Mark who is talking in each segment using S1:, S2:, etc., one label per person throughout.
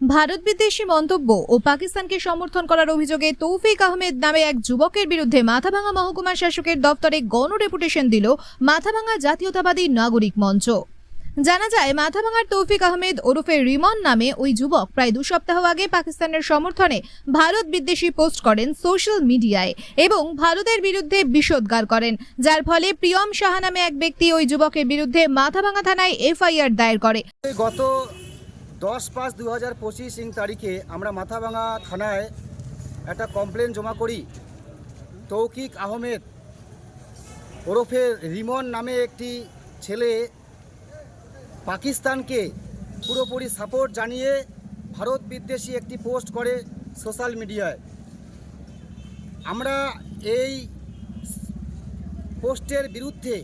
S1: ভারত বিদ্বেষী মন্তব্য ও পাকিস্তানকে সমর্থন করার অভিযোগে তৌফিক আহমেদ নামে এক যুবকের বিরুদ্ধে মাথাভাঙা মহকুমা শাসকের দপ্তরে গণ ডেপুটেশন দিল মাথাভাঙা জাতীয়তাবাদী নাগরিক মঞ্চ। জানা যায়, মাথাভাঙার তৌফিক আহমেদ ওরফে রিমন নামে ওই যুবক প্রায় দু সপ্তাহ আগে পাকিস্তানের সমর্থনে ভারত বিদ্বেষী পোস্ট করেন সোশ্যাল মিডিয়ায় এবং ভারতের বিরুদ্ধে বিষোদ্গার করেন। যার ফলে প্রিয়ম সাহা নামে এক ব্যক্তি ওই যুবকের বিরুদ্ধে মাথাভাঙা থানায় এফআইআর দায়ের করে।
S2: গত দশ পাঁচ দু হাজার পঁচিশ ইং তারিখে আমরা মাথাভাঙা থানায় একটা কমপ্লেন জমা করি। তৌকিক আহমেদ ওরফে রিমন নামে একটি ছেলে পাকিস্তানকে পুরোপুরি সাপোর্ট জানিয়ে ভারত বিদ্বেষী একটি পোস্ট করে সোশ্যাল মিডিয়ায়। আমরা এই পোস্টের বিরুদ্ধে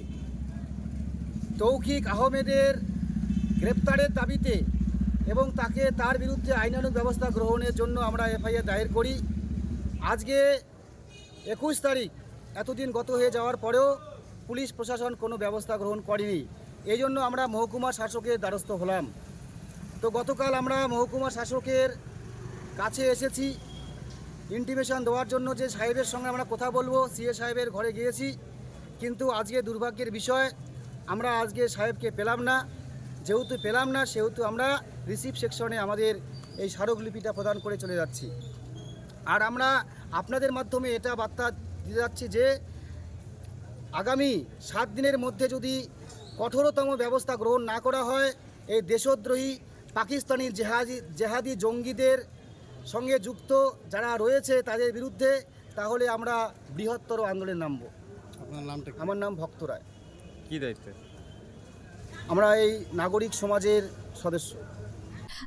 S2: তৌকিক আহমেদের গ্রেপ্তারের দাবিতে এবং তাকে তার বিরুদ্ধে আইনানুগ ব্যবস্থা গ্রহণের জন্য আমরা এফআইআর দায়ের করি। আজকে একুশ তারিখ, এতদিন গত হয়ে যাওয়ার পরেও পুলিশ প্রশাসন কোনো ব্যবস্থা গ্রহণ করেনি। এই জন্য আমরা মহকুমা শাসকের দ্বারস্থ হলাম। তো গতকাল আমরা মহকুমা শাসকের কাছে এসেছি। ইন্টিমেশন দেওয়ার জন্য যে সাহেবের সঙ্গে আমরা কথা বলব, সিএ সাহেবের ঘরে গিয়েছি। কিন্তু আজকে দুর্ভাগ্যের বিষয়, আমরা আজকে সাহেবকে পেলাম না। যেহেতু পেলাম না সেহেতু আমরা রিসিভ সেকশনে আমাদের এই স্মারকলিপিটা প্রদান করে চলে যাচ্ছি। আর আমরা আপনাদের মাধ্যমে এটা বার্তা দিতে যাচ্ছি যে আগামী সাত দিনের মধ্যে যদি কঠোরতম ব্যবস্থা গ্রহণ না করা হয় এই দেশদ্রোহী পাকিস্তানি জেহাদি জেহাদি জঙ্গিদের সঙ্গে যুক্ত যারা রয়েছে তাদের বিরুদ্ধে তাহলে আমরা বৃহত্তর আন্দোলনে নামব।
S3: আপনার নামটা
S2: আমার নাম ভক্ত রায়।
S3: কি দায়িত্বে?
S2: আমরা এই নাগরিক সমাজের সদস্য।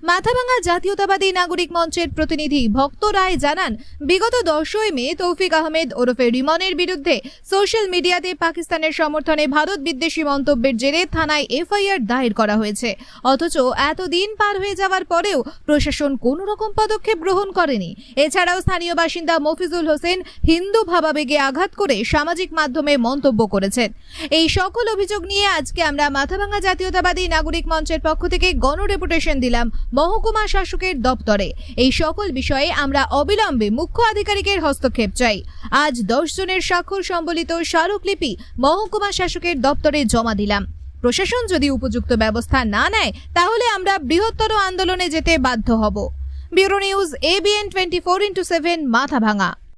S1: মাথাভাঙা জাতীয়তাবাদী নাগরিক মঞ্চের প্রতিনিধি ভক্ত রায় জানান, বিগত দশই মে তৌফিক আহমেদ ওরফে রিমনের বিরুদ্ধে সোশ্যাল মিডিয়াতে পাকিস্তানের সমর্থনে ভারত বিদ্বেষী মন্তব্যের জেরে থানায় এফআইআর দায়ের করা হয়েছে। অথচ এতদিন পার হয়ে যাওয়ার পরেও প্রশাসন কোনো রকম পদক্ষেপ গ্রহণ করেনি। এছাড়াও স্থানীয় বাসিন্দা মফিজুল হোসেন হিন্দু ভাবাবেগে আঘাত করে সামাজিক মাধ্যমে মন্তব্য করেছেন। এই সকল অভিযোগ নিয়ে আজকে আমরা মাথাভাঙা জাতীয়তাবাদী নাগরিক মঞ্চের পক্ষ থেকে গণ ডেপুটেশন দিলাম। মহকুমা শাসকের দপ্তরে। এই সকল বিষয়ে আমরা অবিলম্বে মুখ্য আধিকারিকের হস্তক্ষেপ চাই। আজ দশ জনের স্বাক্ষর সম্বলিত স্মারকলিপি মহকুমা শাসকের দপ্তরে জমা দিলাম। প্রশাসন যদি উপযুক্ত ব্যবস্থা না নেয়, তাহলে আমরা বৃহত্তর আন্দোলনে যেতে বাধ্য হব। Bureau news ABN twenty four into seven, Mathabhanga.